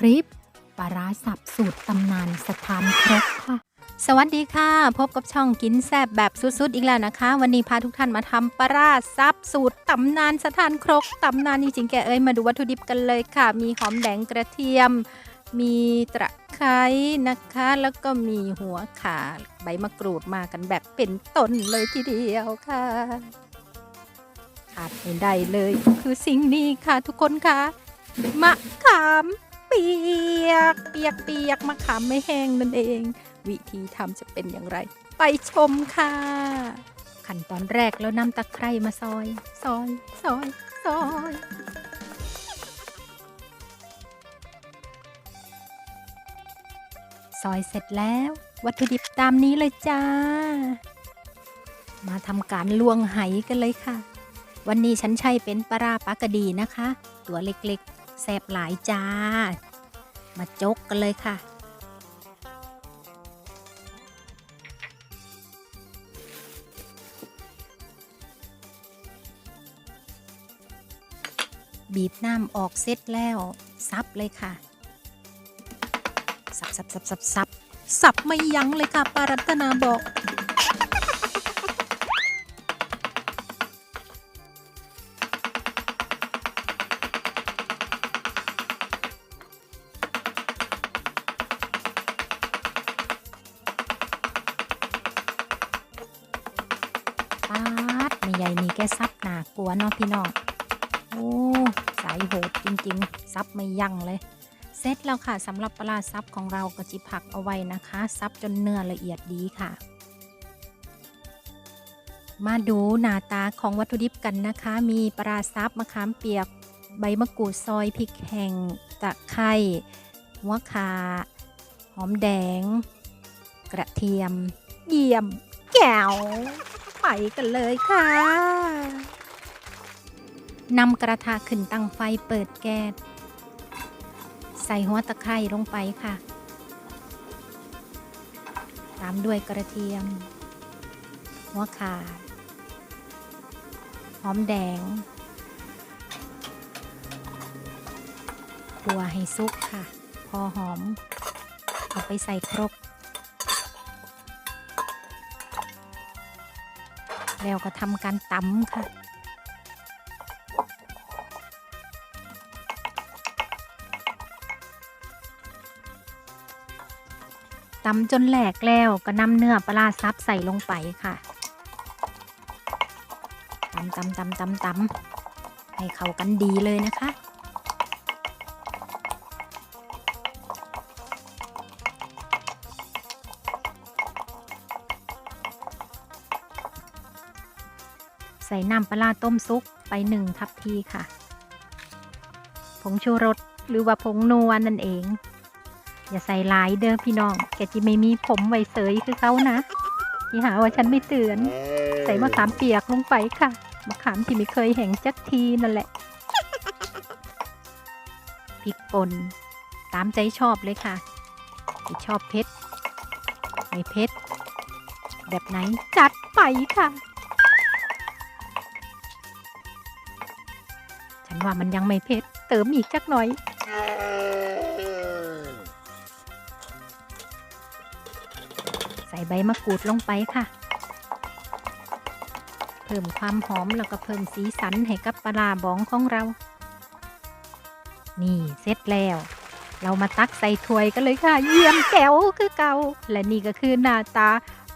คลิปปลาร้าสับสูตรตำนานสถานครกค่ะ สวัสดีค่ะ พบกับช่องกินแซบแบบสุดๆ อีกแล้วนะคะ วันนี้พาทุกท่านมาทำปลาร้าซับสูตรตำนานสถานครกตำนานจริงๆแกเอ้ยมาดูวัตถุดิบกันเลยค่ะ มีหอมแดงกระเทียม มีตะไคร้นะคะ แล้วก็มีหัวขาใบมะกรูดมากันแบบเป็นต้นเลยทีเดียวค่ะขาดไม่ได้เลย คือสิ่งนี้ค่ะทุกคนค่ะมะขาม เปียก เปียกเปียกมะขามไม่แห้งนั่นเอง วิธีทำจะเป็นอย่างไร ไปชมค่ะ ขั้นตอนแรกแล้วนำตะไคร้มาซอย ซอย ซอย ซอยซอยเสร็จแล้ว วัตถุดิบตามนี้เลยจ้า มาทำการลวงไหกันเลยค่ะ วันนี้ฉันใช้เป็นปลาปลากระดีนะคะ ตัวเล็ก แซ่บหลายจ้า มาจกกันเลยค่ะ บีบน้ำออกเสร็จแล้ว ซับเลยค่ะสับสับสับสับสับสับไม่ยั้งเลยค่ะปารัตนาบอก ใหญ่นี่แกซับหนากลัวเนาะพี่น้อง โอ้สายโหดจริงๆ ซับไม่ยั้งเลย เสร็จแล้วค่ะสำหรับปลาซับของเราก็จิผักเอาไว้นะคะ ซับจนเนื้อละเอียดดีค่ะ มาดูหน้าตาของวัตถุดิบกันนะคะ มีปลาซับมะขามเปียก ใบมะกรูดซอยพริกแห้งตะไคร้หัวขาหอมแดง กระเทียม เยี่ยมแก้ว ไปกันเลยค่ะนำกระทะขึ้นตั้งไฟเปิดแก๊สใส่หัวตะไคร้ลงไปค่ะ ตามด้วยกระเทียม หัวข่าหอมแดงขัวให้ซุกค่ะ พอหอม เอาไปใส่ครก แล้วก็ทำการตำค่ะ ตำจนแหลกแล้วก็นำเนื้อปลาร้าซับใส่ลงไปค่ะ ตำตำตำตำตำให้เข้ากันดีเลยนะคะ ใส่น้ำปลาร้าต้มซุกไปหนึ่งทัพพีค่ะ ผงชูรสหรือว่าผงนัวนั่นเอง อย่าใส่หลายเด้อพี่น้อง แกจิไม่มีผมไว้เสยคือเขานะที่หาว่าฉันไม่เตือน ใส่มะขามเปียกลงไปค่ะมะขามที่ไม่เคยแห้งจักทีนั่นแหละพริกป่นตามใจชอบเลยค่ะที่ชอบเผ็ดไม่เผ็ดแบบไหนจัดไปค่ะ ฉันว่ามันยังไม่เผ็ดเติมอีกจักหน่อย ใส่ใบมะกรูดลงไปค่ะ เพิ่มความหอมแล้วก็เพิ่มสีสันให้กับปลาร้าบองของเรา นี่เสร็จแล้วเรามาตักใส่ถ้วยกันเลยค่ะ เยี่ยมแก้วคือเก่า และนี่ก็คือหน้าตา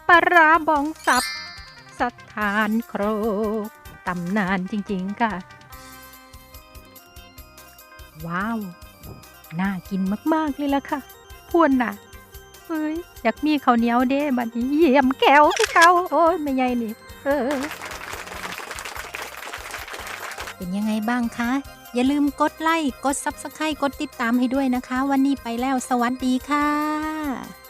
ปลาร้าบองสับสถานโครตำนานจริงๆค่ะ ว้าว น่ากินมากๆเลยล่ะค่ะพวนน่ะเฮ้ยอยากมีข้าวเหนียวเด้บัดนี้เยี่ยมแก้วคือเก้าโอ้ยไม่ใหญ่นี่ เออ เป็นยังไงบ้างคะ อย่าลืมกดไลค์ กด Subscribe กดติดตามให้ด้วยนะคะ วันนี้ไปแล้วสวัสดีค่ะ